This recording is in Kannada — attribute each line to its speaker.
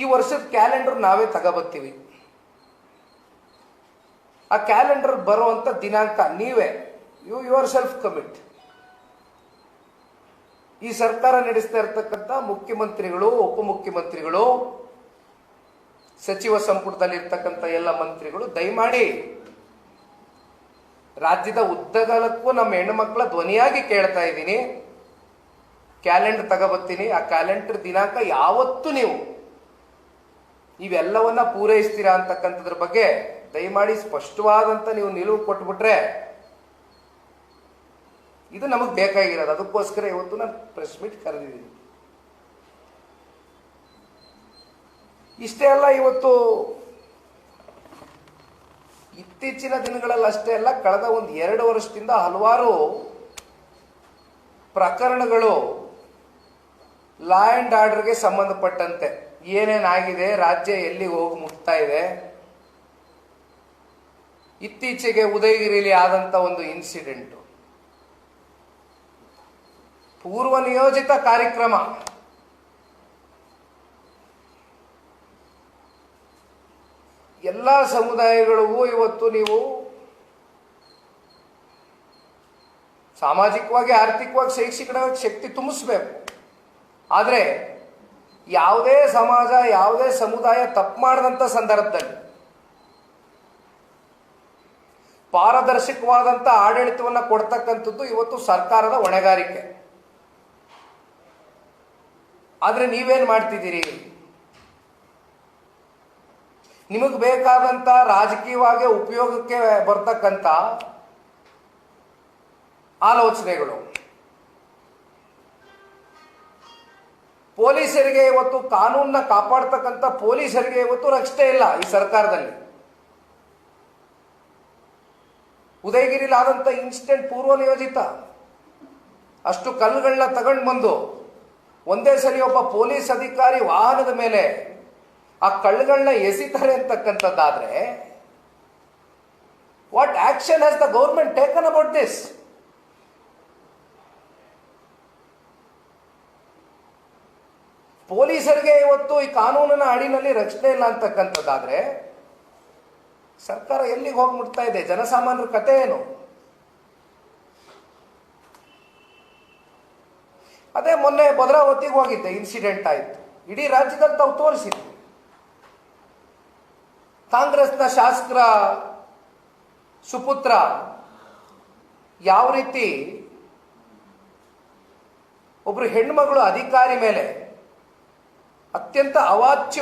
Speaker 1: ಈ ವರ್ಷದ ಕ್ಯಾಲೆಂಡರ್ ನಾವೇ ತಗೋಬತ್ತೀವಿ. ಆ ಕ್ಯಾಲೆಂಡರ್ ಬರುವಂತ ದಿನಾಂಕ ನೀವೇ ಯು ಯುವರ್ ಸೆಲ್ಫ್ ಕಮಿಟ್ ಈ ಸರ್ಕಾರ ನಡೆಸ್ತಾ ಇರ್ತಕ್ಕಂಥ ಮುಖ್ಯಮಂತ್ರಿಗಳು, ಉಪಮುಖ್ಯಮಂತ್ರಿಗಳು, ಸಚಿವ ಸಂಪುಟದಲ್ಲಿ ಇರ್ತಕ್ಕಂಥ ಎಲ್ಲ ಮಂತ್ರಿಗಳು, ದಯಮಾಡಿ ರಾಜ್ಯದ ಉದ್ದಗಲಕ್ಕೂ ನಮ್ಮ ಹೆಣ್ಣುಮಕ್ಕಳ ಧ್ವನಿಯಾಗಿ ಕೇಳ್ತಾ ಇದ್ದೀನಿ. ಕ್ಯಾಲೆಂಡರ್ ತಗೋಬತ್ತೀನಿ. ಆ ಕ್ಯಾಲೆಂಡರ್ ದಿನಾಂಕ ಯಾವತ್ತೂ ನೀವು ಇವೆಲ್ಲವನ್ನ ಪೂರೈಸ್ತೀರಾ ಅಂತಕ್ಕಂಥದ್ರ ಬಗ್ಗೆ ದಯಮಾಡಿ ಸ್ಪಷ್ಟವಾದಂತ ನೀವು ನಿಲುವು ಕೊಟ್ಬಿಟ್ರೆ ಇದು ನಮಗೆ ಬೇಕಾಗಿರೋದು. ಅದಕ್ಕೋಸ್ಕರ ಇವತ್ತು ನಾನು ಪ್ರೆಸ್ ಮೀಟ್ ಕರೆದಿದ್ದೀನಿ. ಇಷ್ಟೇ ಅಲ್ಲ ಇವತ್ತು ಇತ್ತೀಚಿನ ದಿನಗಳಲ್ಲಿ ಅಷ್ಟೇ ಅಲ್ಲ, ಕಳೆದ ಒಂದು ಎರಡು ವರ್ಷದಿಂದ ಹಲವಾರು ಪ್ರಕರಣಗಳು ಲಾ ಆ್ಯಂಡ್ ಆರ್ಡರ್ಗೆ ಸಂಬಂಧಪಟ್ಟಂತೆ. ಏನೇನಾಗಿದೆ? ರಾಜ್ಯ ಎಲ್ಲಿ ಹೋಗಿ ಮುಟ್ತಾ ಇದೆ? ಇತ್ತೀಚೆಗೆ ಉದಯಗಿರಿಲಿ ಆದಂತ ಒಂದು ಇನ್ಸಿಡೆಂಟು ಪೂರ್ವ ನಿಯೋಜಿತ ಕಾರ್ಯಕ್ರಮ. ಎಲ್ಲ ಸಮುದಾಯಗಳಿಗೂ ಇವತ್ತು ನೀವು ಸಾಮಾಜಿಕವಾಗಿ, ಆರ್ಥಿಕವಾಗಿ ಶೈಕ್ಷಣಿಕವಾಗಿ ಶಕ್ತಿ ತುಂಬಿಸ್ಬೇಕು. ಆದರೆ ಯಾವುದೇ ಸಮಾಜ, ಯಾವುದೇ ಸಮುದಾಯ ತಪ್ಪು ಮಾಡದಂತ ಸಂದರ್ಭದಲ್ಲಿ ಪಾರದರ್ಶಕವಾದಂಥ ಆಡಳಿತವನ್ನು ಕೊಡ್ತಕ್ಕಂಥದ್ದು ಇವತ್ತು ಸರ್ಕಾರದ ಹೊಣೆಗಾರಿಕೆ. ಆದರೆ ನೀವೇನು ಮಾಡ್ತಿದ್ದೀರಿ? ನಿಮಗೆ ಬೇಕಾದಂಥ ರಾಜಕೀಯವಾಗಿ ಉಪಯೋಗಕ್ಕೆ ಬರ್ತಕ್ಕಂಥ ಆಲೋಚನೆಗಳು. ಪೊಲೀಸರಿಗೆ ಇವತ್ತು ಕಾನೂನನ್ನ ಕಾಪಾಡ್ತಕ್ಕಂಥ ಪೊಲೀಸರಿಗೆ ಇವತ್ತು ರಕ್ಷತೆ ಇಲ್ಲ ಈ ಸರ್ಕಾರದಲ್ಲಿ. ಉದಯಗಿರಿಲಿ ಆದಂಥ ಇನ್ಸಿಡೆಂಟ್ ಪೂರ್ವ ನಿಯೋಜಿತ. ಅಷ್ಟು ಕಲ್ಲುಗಳನ್ನ ತಗೊಂಡು ಬಂದು ಒಂದೇ ಸರಿ ಒಬ್ಬ ಪೊಲೀಸ್ ಅಧಿಕಾರಿ ವಾಹನದ ಮೇಲೆ ಆ ಕಳ್ಳುಗಳನ್ನ ಎಸಿತಾರೆ ಅಂತಕ್ಕಂಥದ್ದಾದ್ರೆ what action has the government taken about this ಪೊಲೀಸರಿಗೆ ಇವತ್ತು ಈ ಕಾನೂನಿನ ಅಡಿನಲ್ಲಿ ರಕ್ಷಣೆ ಇಲ್ಲ ಅಂತಕ್ಕಂಥದ್ದಾದ್ರೆ ಸರ್ಕಾರ ಎಲ್ಲಿಗೆ ಹೋಗಿ ಮುಟ್ತಾ ಇದೆ? ಜನಸಾಮಾನ್ಯರ ಕತೆ ಏನು? ಅದೇ ಮೊನ್ನೆ ಭದ್ರಾವತಿಗೆ ಹೋಗಿದ್ದೆ ಇನ್ಸಿಡೆಂಟ್ ಆಯಿತು. ಇಡೀ ರಾಜ್ಯದಲ್ಲಿ ತಾವು ತೋರಿಸಿದ್ರು ಕಾಂಗ್ರೆಸ್ನ ಶಾಸಕರ ಸುಪುತ್ರ ಯಾವ ರೀತಿ ಒಬ್ರು ಹೆಣ್ಮಗಳು ಅಧಿಕಾರಿ ಮೇಲೆ अत्यंत अवाच्यवाद